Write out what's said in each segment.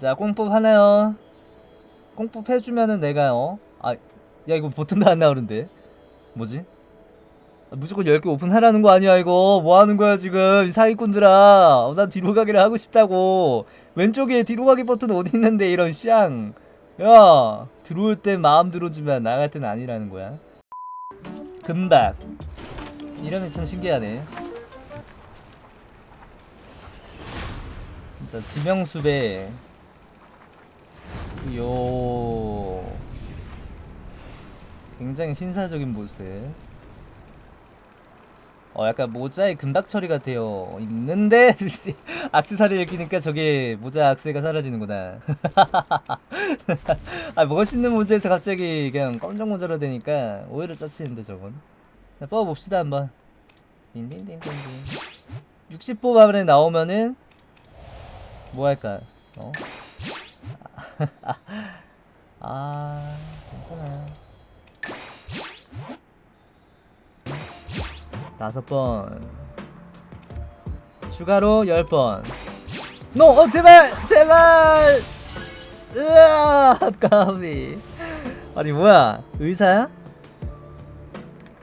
자 꽁뽑 하나요? 꽁뽑 해주면은 내가 어 아 야 이거 보통도 안 나오는데. 뭐지? 아, 무조건 10개 오픈하라는 거 아니야 이거? 뭐 하는 거야 지금? 이 사기꾼들아. 어, 난 뒤로 가기를 하고 싶다고. 왼쪽에 뒤로 가기 버튼 어디 있는데 이런 쌍 야, 들어올 땐 마음 들어주면 나갈 땐 아니라는 거야. 금박. 이름이 참 신기하네. 진짜 지명수배. 요. 굉장히 신사적인 모습. 어, 약간 모자에 금박 처리가 되어 있는데, 악세사리를 끼니까 저게 모자 악세가 사라지는구나. 아 멋있는 모자에서 갑자기 그냥 검정 모자로 되니까 오히려 짜치는데 저건 자, 뽑아봅시다 한번 딘딘딘딘딘 60뽑 안에 나오면은 뭐 할까 어? 아 괜찮아요 다섯 번 추가로 열 번 노! 어 제발! 제발! 으아 까비 아니 뭐야 의사야?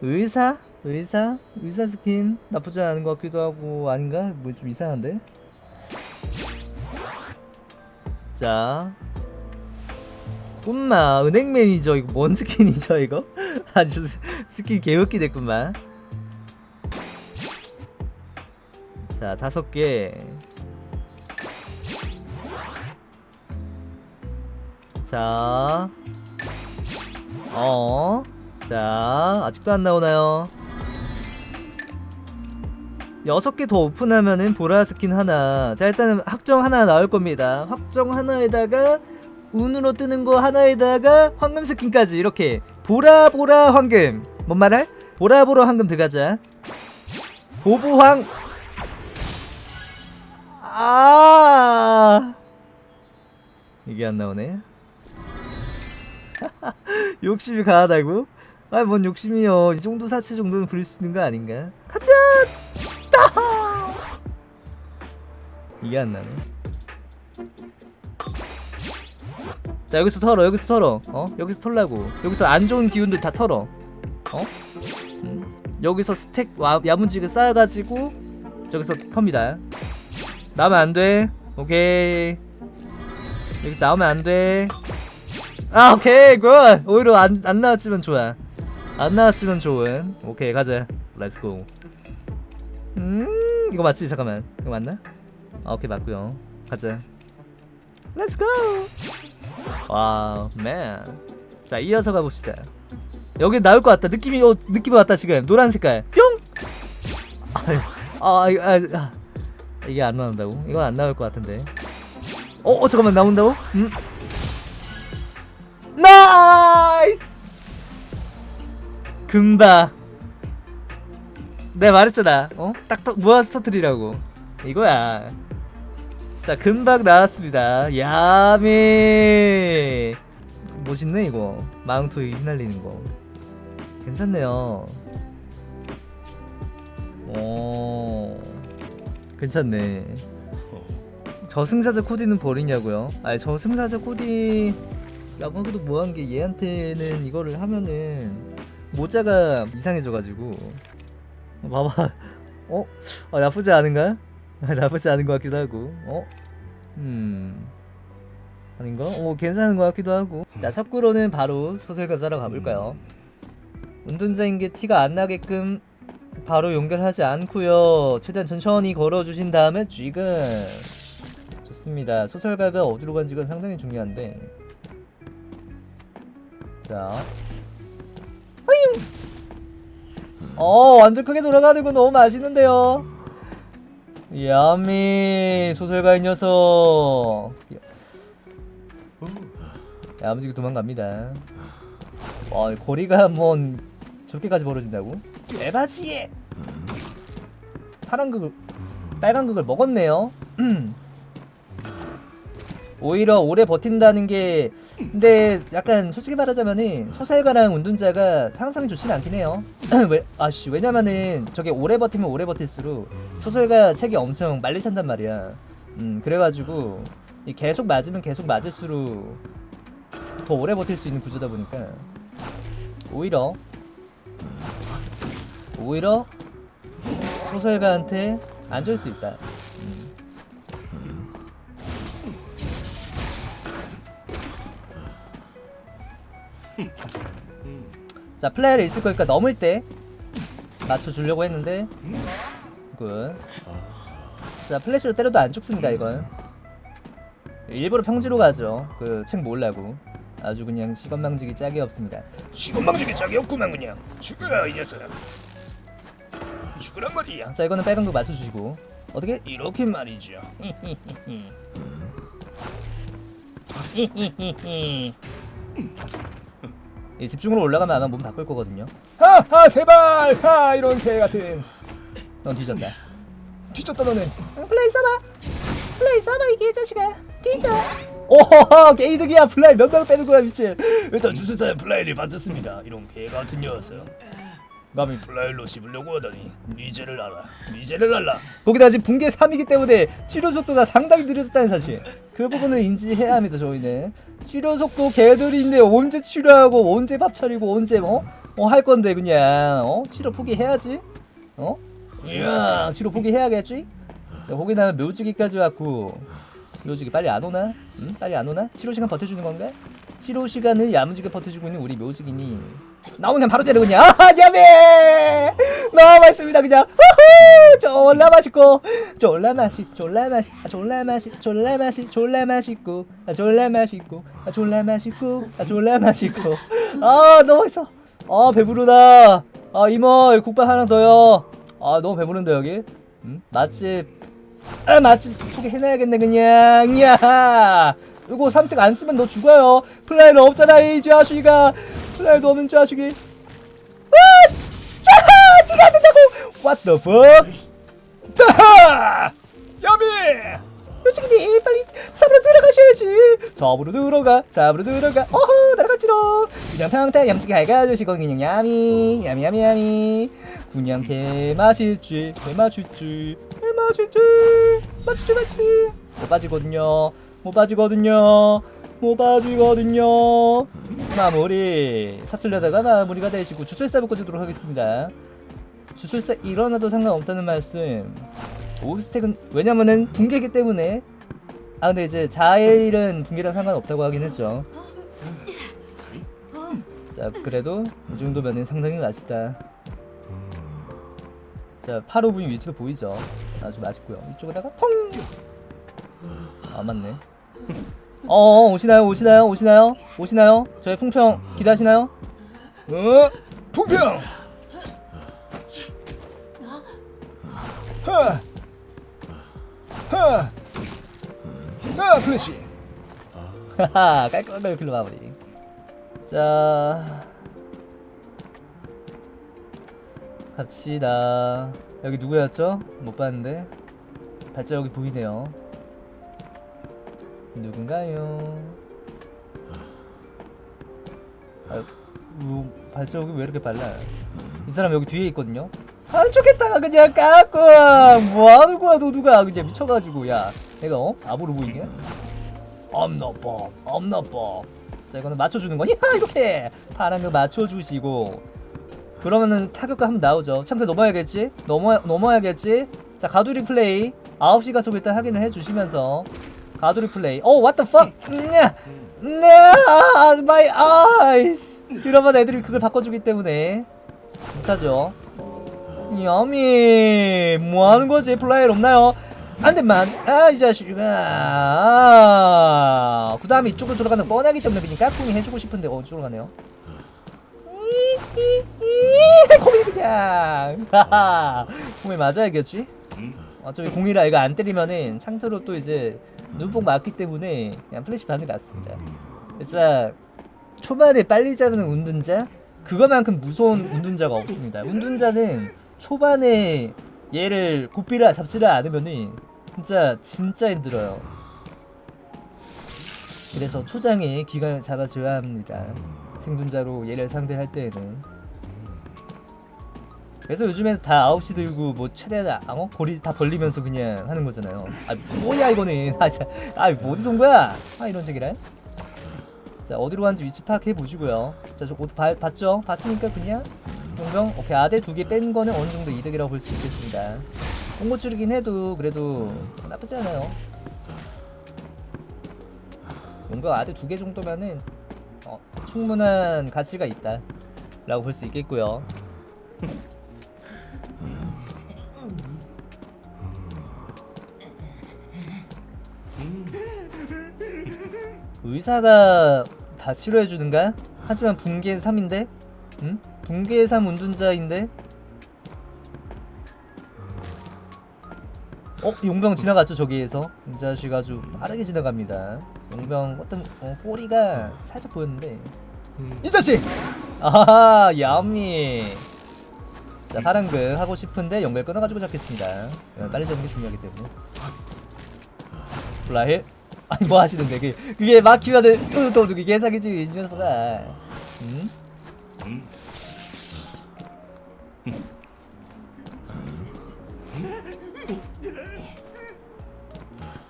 의사? 의사? 의사 스킨 나쁘지 않은 것 같기도 하고 아닌가? 뭐 좀 이상한데? 자 꿈마 은행 매니저 이거 뭔 스킨이죠 이거? 아주 스킨 개웃기 됐구만 자 다섯 개 자, 어, 자, 아직도 안 나오나요? 여섯 개 더 오픈하면은 보라 스킨 하나. 자, 일단은 확정 하나 나올 겁니다. 확정 하나에다가 운으로 뜨는 거 하나에다가 황금 스킨까지 이렇게 보라 보라 황금. 뭔 말할? 보라 보라 황금 들어가자. 보보황. 아, 이게 안 나오네. 욕심이 강하다고? 아, 뭔 욕심이요. 이 정도 사치 정도는 부릴 수 있는 거 아닌가? 가자! 따! 이게 안 나네. 자, 여기서 털어, 여기서 털어. 어? 여기서 털라고. 여기서 안 좋은 기운들 다 털어. 어? 음. 여기서 스택 와, 야무지게 쌓아가지고 저기서 텁니다. 나오면 안 돼. 오케이. 여기 나오면 안 돼. 아 오케이 굿 오히려 안, 안 나왔지만 좋아 안 나왔지만 좋은 오케이 가자 렛츠고 음 이거 맞지 잠깐만 이거 맞나? 아 오케이 맞고요 가자 렛츠 고 와우 맨 자 이어서 가봅시다 여기 나올 것 같다 느낌이 어, 느낌이 왔다 지금 노란 색깔 뿅 아, 이거, 아, 아 이게 안 나온다고? 이건 안 나올 것 같은데 어, 어 잠깐만 나온다고? 음 나이스! 금박. 내가 말했잖아. 어? 딱 터, 모아서 터트리라고. 이거야. 자, 금박 나왔습니다. 야미. 멋있네, 이거. 마운트에 휘날리는 거. 괜찮네요. 오. 괜찮네. 저승사자 코디는 버리냐고요? 아니, 저승사자 코디. 야구도 뭐한 게 얘한테는 이거를 하면은 모자가 이상해져가지고 봐봐 어? 어 나쁘지 않은가? 나쁘지 않은 것 같기도 하고 어? 음 아닌가? 어 괜찮은 것 같기도 하고 자 첩구로는 바로 소설가 따라 가볼까요? 운전자인 게 티가 안 나게끔 바로 연결하지 않고요 최대한 천천히 걸어주신 다음에 쥐금 좋습니다 소설가가 어디로 간지가 상당히 중요한데 자. 허잉! 어, 완전 크게 돌아가는 거 너무 맛있는데요. 야미 소설가인 녀석. 야무지게 도망갑니다. 와, 거리가 한번 저렇게까지 벌어진다고? 에바지! 파란 극을, 빨간 극을 먹었네요. 오히려 오래 버틴다는 게 근데 약간 솔직히 말하자면은 소설가랑 운동자가 상상이 좋진 않긴 해요. 왜 아씨 왜냐면은 저게 오래 버티면 오래 버틸수록 소설가 책이 엄청 말리 찬단 말이야. 음 그래가지고 이 계속 맞으면 계속 맞을수록 더 오래 버틸 수 있는 구조다 보니까 오히려 오히려 소설가한테 안 좋을 수 있다. 자 플레이를 있을 거니까 넘을 때 맞춰주려고 했는데 굿. 자 플래시로 때려도 안 죽습니다 이건. 일부러 평지로 가죠. 그 책 몰라고. 아주 그냥 시건방지기 짝이 없습니다. 시건방지게 짝이 없구만 그냥 죽어라 이 녀석 죽으란 말이야 자 이거는 빨간 거 맞춰주시고 어떻게? 이렇게 말이죠 이 집중으로 올라가면 아마 몸 바꿀 거거든요. 하하 세발 하 이런 개 같은 넌 뒤졌다. 뒤졌다 너는 플레이 써봐. 플레이 써봐 이게 자식아. 뒤져. 오호호 게이득이야 플레이 몇명 빼는 거야 미친. 일단 주술사의 플라이를 받쳤습니다 이런 개 같은 녀석 감히 플라이로 씹으려고 하다니 니제를 알아 니제를 알라 거기다 지금 붕괴 3이기 때문에 치료 속도가 상당히 느려졌다는 사실. 그 부분을 인지해야 합니다 저희는. 치료 속도 개들이 있네. 언제 치료하고 언제 밥 차리고 언제 뭐? 어 할 건데 그냥 어 치료 포기해야지. 어? 이야 치료 포기해야겠지? 자, 거기다 묘지기까지 왔고 묘지기 빨리 안 오나? 응? 빨리 안 오나? 치료 시간 버텨주는 건가? 치료 시간을 야무지게 버텨주고 있는 우리 묘지기니 나오면 바로 때려 그냥 아 야매 너무 맛있습니다 그냥. 후후! 졸라 맛있고. 졸라 맛이 졸라 맛이 아, 졸라 맛이 졸라 맛이 졸라 맛있고. 아 졸라 맛있고. 아 졸라 맛있고. 아 졸라 맛있고. 아 너무 맛있어. 아 배부르다. 아 이모 국밥 하나 더요. 아 너무 배부른데 여기? 음? 맛집. 아 맛집 소개해놔야겠네 그냥. 야. 이거 삼색 안 쓰면 너 죽어요 플라이를 없잖아 이 자식아. 플라이도 없는 자식이. 아 짜! 지가 안 된다고. What the fuck? 따하! 야비! 자식이 빨리 삽으로 들어가셔야지. 삽으로 들어가 삽으로 들어가. 어허 날아갔지롱. 그냥 평타 얌찌게 해가지고 그냥 야미 야미 야미 야미. 그냥 개 맛있지 개 맛있지 개 맛있지. 맛있지 맛있지. 못 빠지거든요. 못 빠지거든요 못 빠지거든요. 마무리 삽질려다가 마무리가 되시고 주술사 묶어주도록 하겠습니다. 주술사 일어나도 상관없다는 말씀. 오스텍은 왜냐면은 붕괴기 때문에. 아 근데 이제 자일은 붕괴랑 상관없다고 하긴 했죠. 자 그래도 이 정도면은 상당히 맛있다. 자 8호분 위치도 보이죠? 아주 맛있고요. 이쪽에다가 통아 맞네 어 오시나요? 오시나요? 오시나요? 오시나요? 저희 풍평 기대하시나요? 어? 풍평! 하! 하! 하! 플래시! 하하 깔끔하게 필로 마무리. 자 갑시다. 여기 누구였죠? 못 봤는데. 발자국이 보이네요 누군가요? 아, 뭐, 발자국이 왜 이렇게 빨라? 이 사람 여기 뒤에 있거든요. 한쪽에다가 그냥 깎고 뭐 하는 거야 노두가 그냥 미쳐가지고 야 내가 어 바보로 보이냐? 엄너법 엄너법 자 이거는 맞춰주는 거니? 하 이렇게 파란 거 맞춰주시고 그러면은 타격가 한번 나오죠 참새 넘어야겠지? 넘어, 넘어야겠지? 자 가두리 플레이 9시 가속 일단 확인을 해주시면서 가두리 플레이. 오 what the fuck? 냐 냐 my eyes. 이러면 애들이 그걸 바꿔주기 때문에. 못하죠? 야미 뭐 하는 거지? 플라이어 없나요? 안돼 맞 아이 자식아. 아, 그 다음에 이쪽으로 들어가는 거 뻔하기 때문에 그냥 까꿍이 해주고 싶은데 어 이쪽으로 가네요. 공이 그냥. 하하 공이 맞아야겠지? 어차피 공이라 이거 안 때리면은 창틀로 또 이제 눈뽕 맞기 때문에 그냥 플래시 방이 났습니다. 진짜 초반에 빨리 자르는 운둔자 그거만큼 무서운 운둔자가 없습니다. 운둔자는 초반에 얘를 고삐를 잡지를 않으면은 진짜 진짜 힘들어요. 그래서 초장에 기간을 잡아줘야 합니다. 생존자로 얘를 상대할 때에는 그래서 요즘엔 다 9시 들고 뭐 최대한 아, 어? 거리 다 벌리면서 그냥 하는 거잖아요. 아 뭐야 이거는. 아 자, 아뭐 어디서 온 거야? 아 이런 식이래. 자 어디로 가는지 위치 파악해 보시고요. 자저 옷 봐- 봤죠? 봤으니까 그냥 용병 오케이 아대 두 개 뺀 거는 어느 정도 이득이라고 볼 수 있겠습니다. 홍보줄이긴 해도 그래도 나쁘지 않아요. 용병 아대 두 개 정도면은 어, 충분한 가치가 있다라고 볼 수 있겠고요. 의사가 다 치료해 주는가? 하지만 붕괴 3인데? 응? 붕괴 3 운둔자인데? 어? 용병 지나갔죠 저기에서 이 자식 아주 빠르게 지나갑니다 용병 어떤 어, 꼬리가 살짝 보였는데 이 자식! 아하 야미 자 파란금 하고 싶은데 연결 끊어가지고 잡겠습니다 어, 빨리 잡는 게 중요하기 때문에 플라힐 아니 뭐 하시는데 그게, 그게 막히면은 또또 그게 사기지 이 녀석아 응?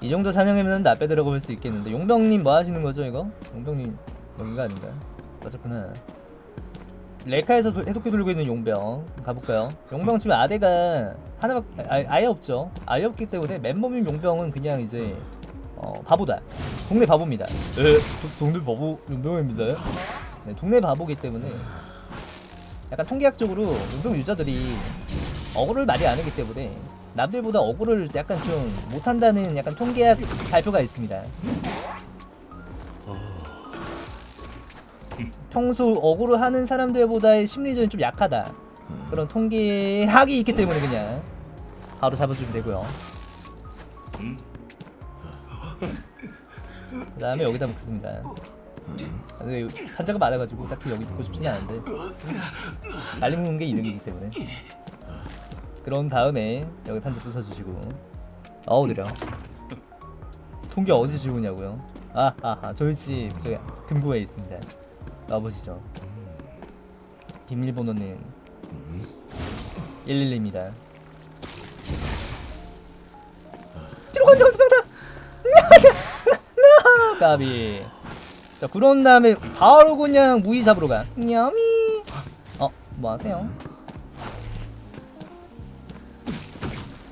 이 정도 사냥이면 나빼 들어가 볼 수 있겠는데 용병님 뭐 하시는 거죠 이거? 용병님 여기가 아닌가? 맞았구나 레카에서 도- 해독기 돌고 있는 용병 가볼까요? 용병 지금 아대가 하나밖에 아, 아예 없죠 아예 없기 때문에 맨몸인 용병은 그냥 이제 어, 바보다 동네 바보입니다 에 도- 동네 바보 용병입니다 네, 동네 바보기 때문에 약간 통계학적으로 용병 유저들이 어그를 많이 안 하기 때문에 남들보다 어그를 약간 좀 못한다는 약간 통계학 발표가 있습니다. 평소 어그를 하는 사람들보다의 심리전이 좀 약하다. 그런 통계학이 있기 때문에 그냥 바로 잡아주면 되고요. 그 다음에 여기다 묶습니다. 근데 한자가 많아가지고 딱히 여기 붙고 싶지는 않은데. 날리 묶는 게 이득이기 때문에. 그런 다음에 여기 판자 부숴주시고. 어우 느려. 통계 어디서 주우냐고요? 아하하 저희 집 저기 금고에 있습니다. 와보시죠. 비밀번호는 112입니다 까비 자 그런 다음에 바로 그냥 무이 잡으러 가 냠이. 어 뭐 하세요?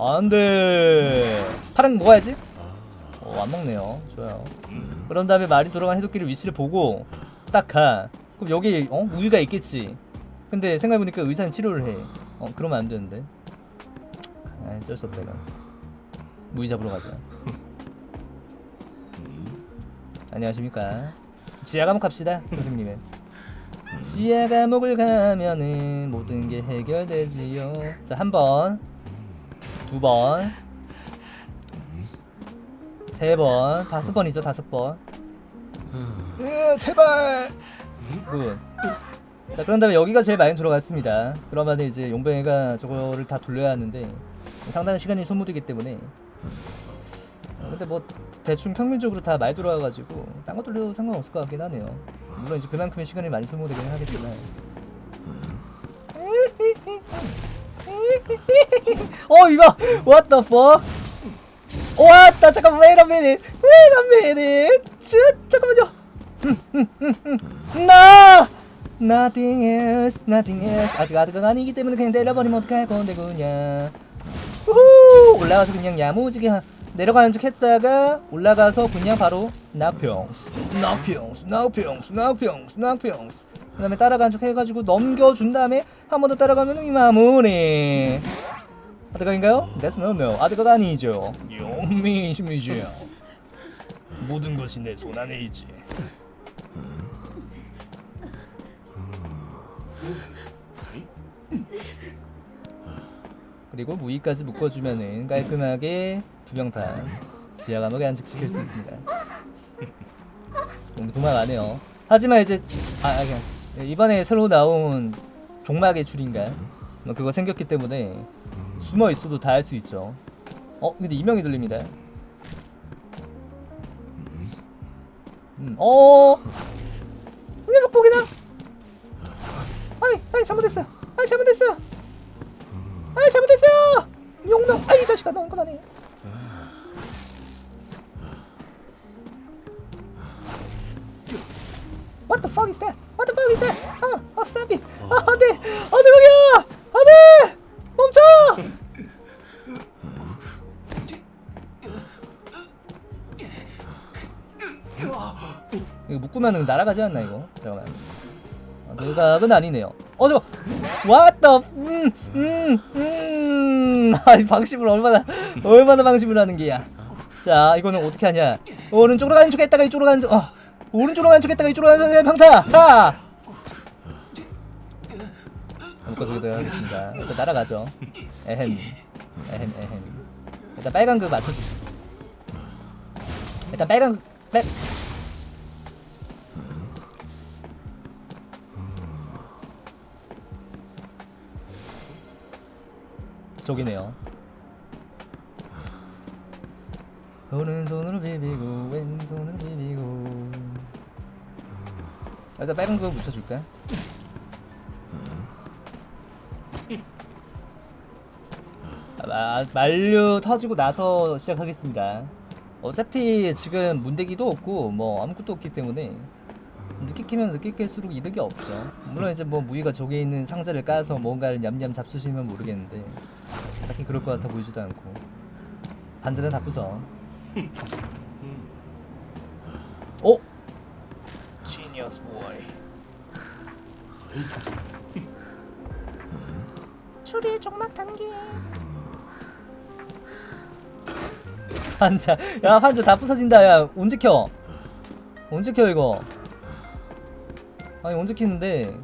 안 돼. 파랑 먹어야지. 어, 안 먹네요. 좋아요. 그런 다음에 말이 돌아간 해독기를 위치를 보고 딱 가. 그럼 여기 어 우유가 있겠지. 근데 생각해보니까 의사는 치료를 해 어 그러면 안 되는데. 아 어쩔 수 없다 이건. 무이 잡으러 가자 안녕하십니까 지하 감옥 갑시다 선생님은 지하 감옥을 가면은 모든 게 해결되지요 자 한 번 두 번, 세 번, 다섯 번이죠, 다섯 번. 으, 제발. 굿. 자, 그런 다음에 여기가 제일 많이 돌아갔습니다. 그러면 이제 용병이가 저거를 다 돌려야 하는데 상당한 시간이 소모되기 때문에. 어, 근데 뭐 대충 평균적으로 다 많이 돌아가가지고 딴 거 돌려도 상관없을 것 같긴 하네요. 물론 이제 그만큼의 시간이 많이 소모되긴 하겠지만. 어 이거! What the fuck? 왔다 잠깐만 wait a minute. Wait a minute. 자, 잠깐만요. 나! Nothing else nothing else. 아직 아드가 아니기 때문에 그냥 내려버리면 어떡할 건데 그냥. 우후! 올라가서 그냥 야무지게 하- 내려가는 척 했다가 올라가서 그냥 바로 나평수 나평수 나평수 나평수 나평수 그 다음에 따라가는 척 해가지고 넘겨준 다음에 한 번 더 따라가면 이 마무리 아드가인가요? That's no no 아드가가 아니죠 용민심이지요. 모든 것이 내 손 안에 있지. 그리고 무기까지 묶어주면은 깔끔하게 두 명 다 지하 감옥에 안착시킬 수 있습니다. 좀 도망 안 해요. 하지만 이제 아, 아 그냥 이번에 새로 나온 종막의 줄인가 뭐 그거 생겼기 때문에 숨어 있어도 다 할 수 있죠. 어 근데 이명이 들립니다. 음, 어, 이 녀석 보기나. 아이, 아이 잘못했어요. 아이 잘못했어요. 아 잘못했어요 용명 아이 자식아 넌 그만해 What the fuck is that? What the fuck is that? 아, 아, stop it. 아, 안 돼. 안 돼, 거기야. 안 돼. 멈춰. 이거 묶으면 날아가지 않나 이거? 잠깐만. 아, 대각은 아니네요. 어, 저 What the? 음, 음, 음. 아, 이 방심을 얼마나 얼마나 방심을 하는 게야. 자, 이거는 어떻게 하냐? 오른쪽으로 가는 척 했다가 이쪽으로 가는 척. 어, 오른쪽으로 가는 척 했다가 이쪽으로 가는 척. 방타. 타. 묶어주기도 하겠습니다. 일단 날아가죠. 에헴, 에헴, 에헴. 일단 빨간 그 맞춰주. 일단 빨간 그 빨. 저기네요. 오른손으로 비비고 왼손으로 비비고 일단 빨간 거 묻혀줄까? 아, 만류 터지고 나서 시작하겠습니다. 어차피 지금 문대기도 없고 뭐 아무것도 없기 때문에 늦게 끼면 늦게 낄수록 이득이 없죠. 물론 이제 뭐 무기가 저기에 있는 상자를 까서 뭔가를 냠냠 잡수시면 모르겠는데 딱히 그럴 것 같아 보이지도 않고 반지는 다 부숴. 어? Genius boy. 추리의 종막 단계. 판자, 야 판자 다 부서진다. 야 언제 켜? 언제 켜 이거? 아니 언제 켰는데?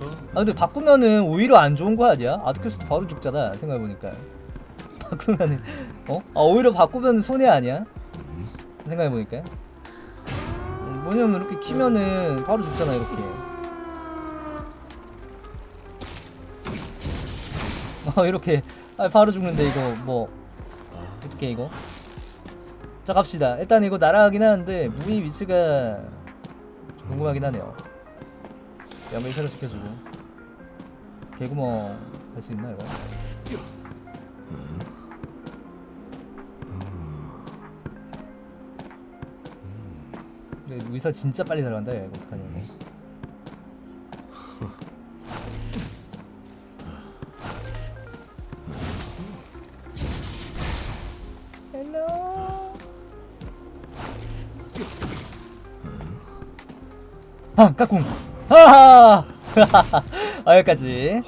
아 근데 바꾸면은 오히려 안 좋은 거 아니야? 아드캐스트 바로 죽잖아 생각해보니까 바꾸면은 어? 아 오히려 바꾸면 손해 아니야? 생각해보니까 음, 뭐냐면 이렇게 키면은 바로 죽잖아 이렇게 어 이렇게 아 바로 죽는데 이거 뭐 어떻게 이거 자 갑시다. 일단 이거 날아가긴 하는데 무의 위치가 궁금하긴 하네요. 양면 새로 시켜주고. 개구멍 할 수 있나 이거? 의사 진짜 빨리 날아간다 야 이거 어떡하냐 이거 아 까꿍. 하하. 아 여기까지